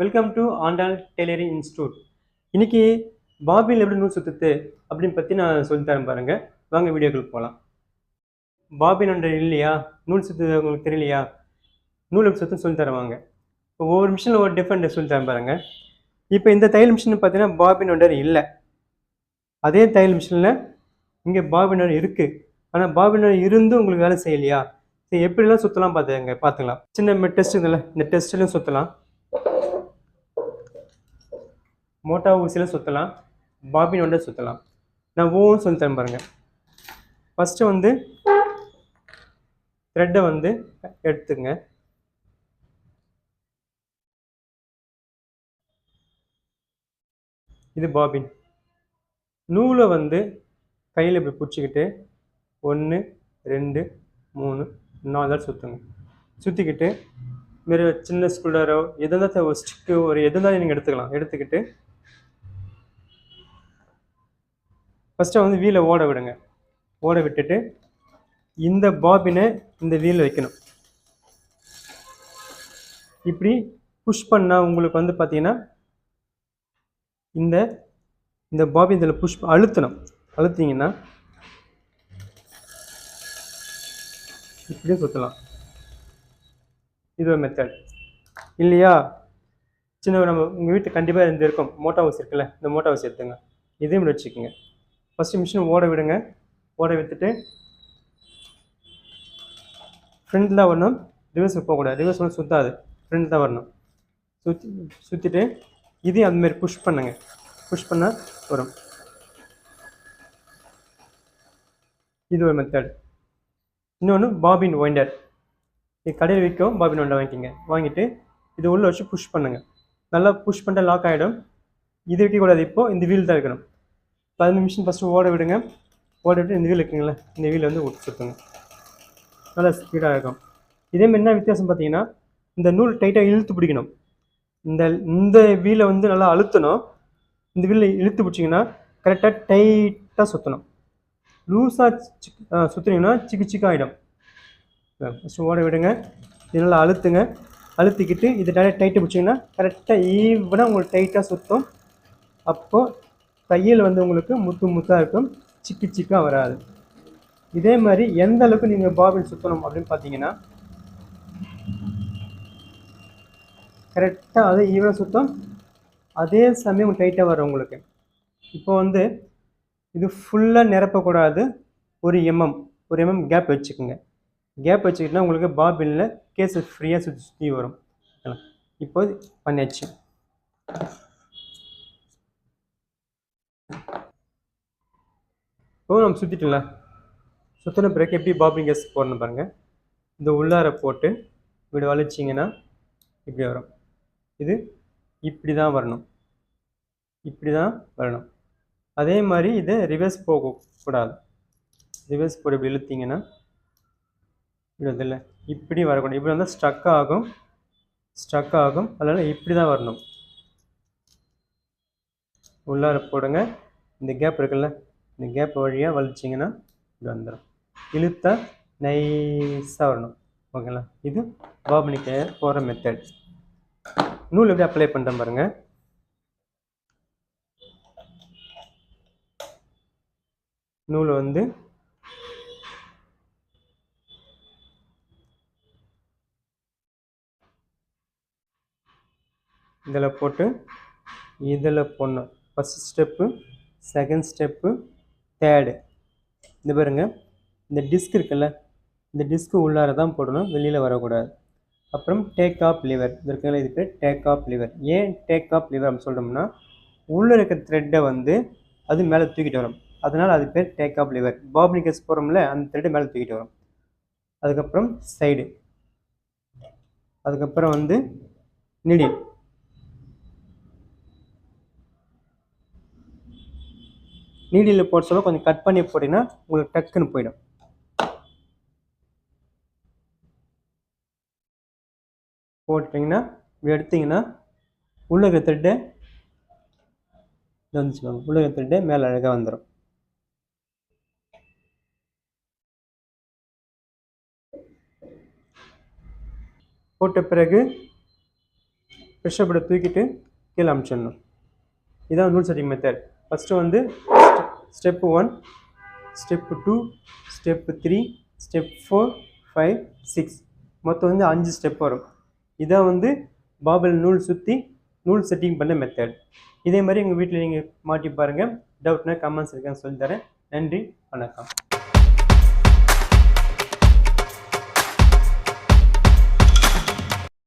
Welcome to Andal tailoring institute இன்னைக்கு bobbin எப்படி நூல் சுத்தத்து அப்படின்னு பற்றி நான் சொல்லித் தரேன் பாருங்க. வாங்க வீடியோக்குள்ள போகலாம் பாபின் ஒன்று இல்லையா? நூல் சுத்து உங்களுக்கு தெரியலையா? நூல் எப்படி சுத்தம் சொல்லி தருவாங்க இப்போ ஒவ்வொரு மிஷினில் ஒரு டிஃப்ரெண்ட் சொல்லி தரேன் பாருங்க. இப்போ இந்த தையல் மிஷின் பார்த்தீங்கன்னா பாபின் ஒன்றர் இல்லை. அதே தையல் மிஷினில் இங்கே பாபின் ஒன்று இருக்குது ஆனால் பாபின் ஒன்று இருந்தும் உங்களுக்கு வேலை செய்யலையா? சரி எப்படிலாம் சுற்றலாம் பார்த்துங்க பார்த்துக்கலாம். சின்ன டெஸ்ட் இதில் இந்த டெஸ்ட்லையும் சுற்றலாம் மோட்டா ஊசியில் சுற்றலாம் பாபின் ஒன்றை சுற்றலாம் நான் ஓவும் சொல்லி தரேன் பாருங்கள் ஃபஸ்ட்டு வந்து த்ரெட்டை வந்து எடுத்துங்க. இது பாபின். நூலை வந்து கையில் இப்படி பிடிச்சிக்கிட்டு ஒன்று ரெண்டு மூணு நாலு தான் சுற்றுங்க சுற்றிக்கிட்டு மாரி சின்ன ஸ்கூலரோ எதாக ஒரு ஸ்டிக்கு ஒரு எதுனாலும் நீங்கள் எடுத்துக்கலாம். எடுத்துக்கிட்டு ஃபஸ்ட்டு வந்து வீலை ஓட விடுங்க. ஓட விட்டுட்டு இந்த பாபினை இந்த வீலில் வைக்கணும். இப்படி புஷ் பண்ணால் உங்களுக்கு வந்து பார்த்தீங்கன்னா இந்த இந்த பாபின் இதில் புஷ் அழுத்தணும். அழுத்திங்கன்னா இப்படியே சுற்றலாம் இது ஒரு மெத்தட் இல்லையா? சின்ன நம்ம உங்கள் வீட்டு கண்டிப்பாக இருந்து இருக்கும் மோட்டா ஹவுஸ் இருக்குல்ல இந்த மோட்டா ஹவுஸ் எடுத்துங்க. இதையும் இப்படி வச்சுக்கோங்க. ஃபஸ்ட்டு மிஷினை ஓட விடுங்க. ஓட விட்டுட்டு ஃப்ரண்ட் தான் வரணும். ரிவர்ஸில் போகக்கூடாது. ரிவர்ஸ் வந்து சுற்றாது ஃப்ரண்ட் தான் வரணும். சுற்றி சுற்றிட்டு இதையும் அதுமாரி புஷ் பண்ணுங்க. புஷ் பண்ணால் வரும். இது ஒரு மெத்தட் இன்னொன்று பாபின் ஒயிண்டர் இது கடையில் விற்கும் பாபின் ஒயிண்டர் வாங்கிக்கிங்க. வாங்கிட்டு இது உள்ளே வச்சு புஷ் பண்ணுங்கள் நல்லா புஷ் பண்ணிட்டா லாக் ஆகிடும் இது வைக்கக்கூடாது இப்போது இந்த வீல் தான் இருக்கணும் பதினஞ்சு நிமிஷம் ஃபஸ்ட்டு ஓட விடுங்க. ஓட விட்டு இந்த வீல் இருக்குங்களே இந்த வீல் வந்து விட்டு நல்லா ஸ்பீடாக இருக்கும். இதே மாதிரி என்ன வித்தியாசம் பார்த்தீங்கன்னா இந்த நூல் டைட்டாக இழுத்து பிடிக்கணும். இந்த இந்த வீலை வந்து நல்லா அழுத்தணும். இந்த வீலை இழுத்து பிடிச்சிங்கன்னா கரெக்டாக டைட்டாக சுற்றணும் லூஸாக சுற்றுனீங்கன்னா சிக்கு சிக்காகிடும் ஃபஸ்ட்டு ஓட விடுங்க. இது நல்லா அழுத்துங்க. அழுத்திக்கிட்டு இது டைட்டாக டைட்டு பிடிச்சிங்கன்னா கரெக்டாக ஈவனாக உங்களுக்கு டைட்டாக சுற்றும் அப்போது தையல் வந்து உங்களுக்கு முத்து முத்தாக இருக்கும் சிக்கு சிக்காக வராது. இதே மாதிரி எந்த அளவுக்கு நீங்கள் பாபின் சுற்றணும் அப்படின்னு பார்த்தீங்கன்னா கரெக்டாக அதே ஈவனாக சுத்தம் அதே சமயம் டைட்டாக வரும் உங்களுக்கு. இப்போ வந்து இது ஃபுல்லாக நிரப்பக்கூடாது ஒரு எம்எம் ஒரு எம்எம் கேப் வச்சுக்கோங்க. கேப் வச்சுக்கிட்டா உங்களுக்கு பாபினில் கேஸ் ஃப்ரீயாக சுற்றி சுற்றி வரும். இப்போ பண்ணியாச்சு இப்போ நம்ம சுற்றிட்டோம்ல சுற்றின பிறகு எப்படி பாபிங் கேஸ் போடணும் பாருங்கள் இந்த உள்ளார போட்டு இப்படி வலிச்சிங்கன்னா இப்படி வரும். இது இப்படி தான் வரணும். இப்படி தான் வரணும். அதே மாதிரி இதை ரிவர்ஸ் போகக்கூடாது ரிவர்ஸ் போட்டு இப்படி இழுத்திங்கன்னா இப்படி வந்து இப்படி வரக்கூடாது. இப்படி வந்தால் ஸ்ட்ரக் ஆகும். ஸ்ட்ரக் ஆகும். அதனால் இப்படி தான் வரணும். உள்ளார போடுங்க. இந்த கேப் இருக்குல்ல? இந்த கேப் வழியாக வலிச்சிங்கன்னா இது வந்துடும் இழுத்தா நைஸாக வரணும். ஓகேங்களா இது பாபனிக்க போகிற மெத்தட் நூல் எப்படி அப்ளை பண்ணுறேன் பாருங்கள் நூலை வந்து இதில் போட்டு இதில் போடணும். First step second step third. இந்த பாருங்க இந்த டிஸ்க் இருக்குல்ல இந்த டிஸ்க்கு உள்ளார தான் போடணும் வெளியில் வரக்கூடாது. அப்புறம் டேக் ஆஃப் லிவர் இது இருக்குல்ல இதுக்கு டேக் ஆஃப் லிவர் ஏன் டேக் ஆஃப் லிவர் அப்படின்னு சொல்கிறோம்னா உள்ளே இருக்கிற த்ரெட்டை வந்து அது மேலே தூக்கிட்டு வரும். அதனால் அது பேர் டேக் ஆஃப் லிவர் பாப்னிகஸ் போகிறோம்ல அந்த த்ரெட்டை மேலே தூக்கிட்டு வரும். அதுக்கப்புறம் சைடு அதுக்கப்புறம் வந்து நிடில் நீடியில் போட சொல்ல கொஞ்சம் கட் பண்ணி போட்டிங்கன்னா உங்களுக்கு டக்குன்னு போயிடும். போட்டிங்கன்னா எடுத்தீங்கன்னா உள்ள இருக்கிற வந்துச்சுக்கோங்க உள்ளக இருக்கிற மேலே அழகாக வந்துடும் போட்ட பிறகு ப்ரெஷர் தூக்கிட்டு கீழே அமுச்சிடணும். இதான் நூல் செட்டிங் மெத்தட் ஃபஸ்ட்டு வந்து step one step two step three step four five six. மொத்தம் வந்து அஞ்சு ஸ்டெப் வரும். இதான் வந்து பாபல் நூல் சுற்றி நூல் செட்டிங் பண்ண மெத்தட் இதே மாதிரி எங்கள் வீட்டில் நீங்கள் மாட்டி பாருங்கள் டவுட்னா கமெண்ட்ஸ் இருக்கான்னு சொல்லித்தரேன் நன்றி வணக்கம்.